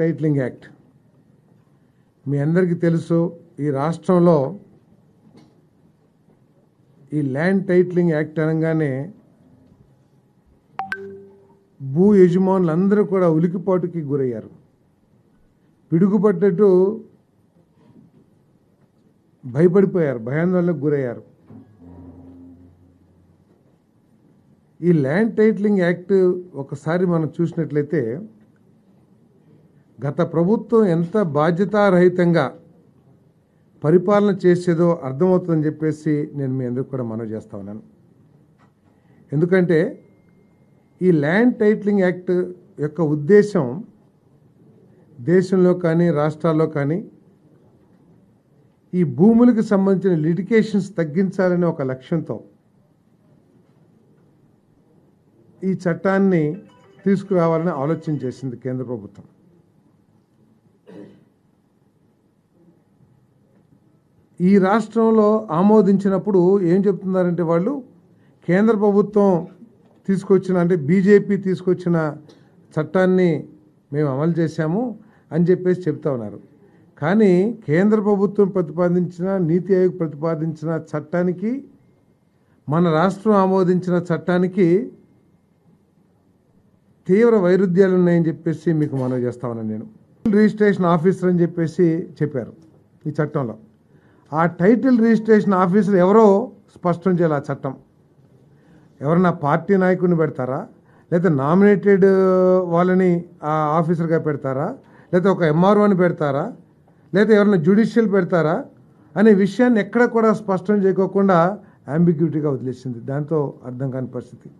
Titling act. మీ అందరికీ తెలుసు ఈ రాష్ట్రంలో ఈ ల్యాండ్ టైటిలింగ్ యాక్ట్ అనగానే భూ యజమానులు అందరూ కూడా ఉలికిపాటుకి గురయ్యారు. పిడుగుపడ్డట్టు భయపడిపోయారు భయాందోళనకు గురయ్యారు. ఈ ల్యాండ్ టైటిలింగ్ యాక్ట్ ఒకసారి మనం చూసినట్లయితే గత ప్రభుత్వం ఎంత బాధ్యతారహితంగా పరిపాలన చేసేదో అర్థమవుతుందని చెప్పేసి నేను మీ అందరికి కూడా మనవి చేస్తా ఉన్నాను. ఎందుకంటే ఈ ల్యాండ్ టైటిలింగ్ యాక్ట్ యొక్క ఉద్దేశం దేశంలో కానీ రాష్ట్రాల్లో కానీ ఈ భూములకు సంబంధించిన లిటికేషన్స్ తగ్గించాలనే ఒక లక్ష్యంతో ఈ చట్టాన్ని తీసుకురావాలని ఆలోచన చేసింది కేంద్ర ప్రభుత్వం. ఈ రాష్ట్రంలో ఆమోదించినప్పుడు ఏం చెప్తున్నారంటే వాళ్ళు కేంద్ర ప్రభుత్వం తీసుకొచ్చిన అంటే బీజేపీ తీసుకొచ్చిన చట్టాన్ని మేము అమలు చేశాము అని చెప్పేసి చెప్తా ఉన్నారు. కానీ కేంద్ర ప్రభుత్వం ప్రతిపాదించిన నీతి ఆయోగ్ ప్రతిపాదించిన చట్టానికి మన రాష్ట్రం ఆమోదించిన చట్టానికి తీవ్ర వైరుధ్యాలు ఉన్నాయని చెప్పేసి మీకు మనవి చేస్తా ఉన్నాను నేను. రిజిస్ట్రేషన్ ఆఫీసర్ అని చెప్పేసి చెప్పారు ఈ చట్టంలో. ఆ టైటిల్ రిజిస్ట్రేషన్ ఆఫీసర్ ఎవరో స్పష్టం చేయాలి ఆ చట్టం. ఎవరన్నా పార్టీ నాయకుడిని పెడతారా? లేదా నామినేటెడ్ వాళ్ళని ఆ ఆఫీసర్గా పెడతారా? లేదా ఒక ఎంఆర్ఓని పెడతారా? లేదా ఎవరైనా జ్యుడిషియల్ పెడతారా? అనే విషయాన్ని ఎక్కడ కూడా స్పష్టం చేయకోకుండా అంబిగ్యూటీగా వదిలేసింది. దాంతో అర్థం కాని పరిస్థితి.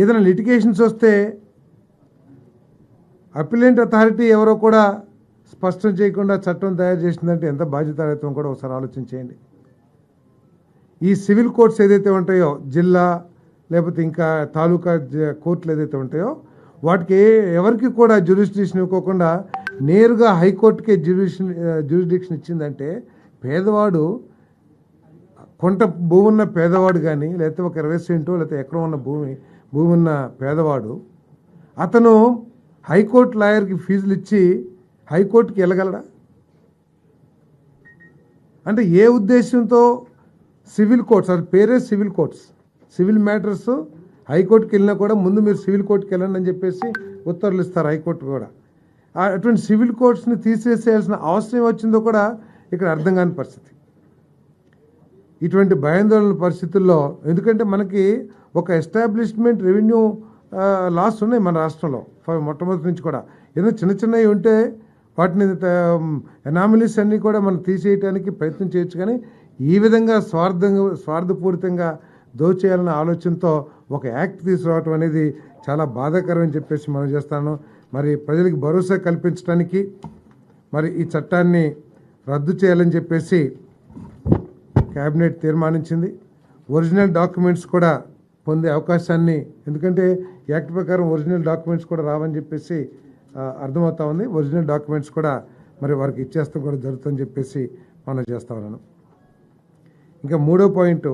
ఏదైనా లిటిగేషన్స్ వస్తే అపిలెంట్ అథారిటీ ఎవరో కూడా స్పష్టం చేయకుండా చట్టం తయారు చేసిందంటే ఎంత బాధ్యతాయుతం కూడా ఒకసారి ఆలోచించేయండి ఈ సివిల్ కోర్ట్స్ ఏదైతే ఉంటాయో జిల్లా లేకపోతే ఇంకా తాలూకా కోర్టులు ఏదైతే ఉంటాయో వాటికి ఎవరికి కూడా జ్యూరిస్డిక్షన్ ఇవ్వకుండా నేరుగా హైకోర్టుకే జ్యూరిషన్ జ్యూరిడిక్షన్ ఇచ్చిందంటే పేదవాడు కొంట భూమి ఉన్న పేదవాడు కానీ లేకపోతే ఒక ఇరవై సెంటో లేకపోతే ఎక్కడ ఉన్న భూమి భూమి ఉన్న పేదవాడు అతను హైకోర్టు లాయర్కి ఫీజులు ఇచ్చి హైకోర్టుకి వెళ్ళగలడా? అంటే ఏ ఉద్దేశంతో సివిల్ కోర్ట్స్ అది పేరే సివిల్ కోర్ట్స్. సివిల్ మ్యాటర్స్ హైకోర్టుకి వెళ్ళినా కూడా ముందు మీరు సివిల్ కోర్టుకి వెళ్ళండి అని చెప్పేసి ఉత్తర్వులు ఇస్తారు హైకోర్టు కూడా. అటువంటి సివిల్ కోర్ట్స్ని తీసేసేయాల్సిన అవసరం వచ్చిందో కూడా ఇక్కడ అర్థం కాని పరిస్థితి. ఇటువంటి భయాందోళన పరిస్థితుల్లో ఎందుకంటే మనకి ఒక ఎస్టాబ్లిష్మెంట్ రెవెన్యూ లాస్ ఉన్నాయి మన రాష్ట్రంలో ఫ- మొట్టమొదటి నుంచి కూడా. ఏదో చిన్న చిన్నవి ఉంటే వాటిని ఎనామిలీస్ అన్నీ కూడా మనం తీసేయటానికి ప్రయత్నం చేయొచ్చు కానీ ఈ విధంగా స్వార్థంగా స్వార్థపూరితంగా దోచేయాలన్న ఆలోచనతో ఒక యాక్ట్ తీసుకురావటం అనేది చాలా బాధాకరం అని చెప్పేసి మనం చేస్తాను. మరి ప్రజలకు భరోసా కల్పించడానికి మరి ఈ చట్టాన్ని రద్దు చేయాలని చెప్పేసి కేబినెట్ తీర్మానించింది. ఒరిజినల్ డాక్యుమెంట్స్ కూడా పొందే అవకాశాన్ని ఎందుకంటే యాక్ట్ ప్రకారం ఒరిజినల్ డాక్యుమెంట్స్ కూడా రావని చెప్పేసి అర్థమవుతా ఉంది. ఒరిజినల్ డాక్యుమెంట్స్ కూడా మరి వారికి ఇచ్చేస్తాం కూడా జరుగుతుందని చెప్పేసి మనం చేస్తా ఉన్నాను. ఇంకా మూడో పాయింట్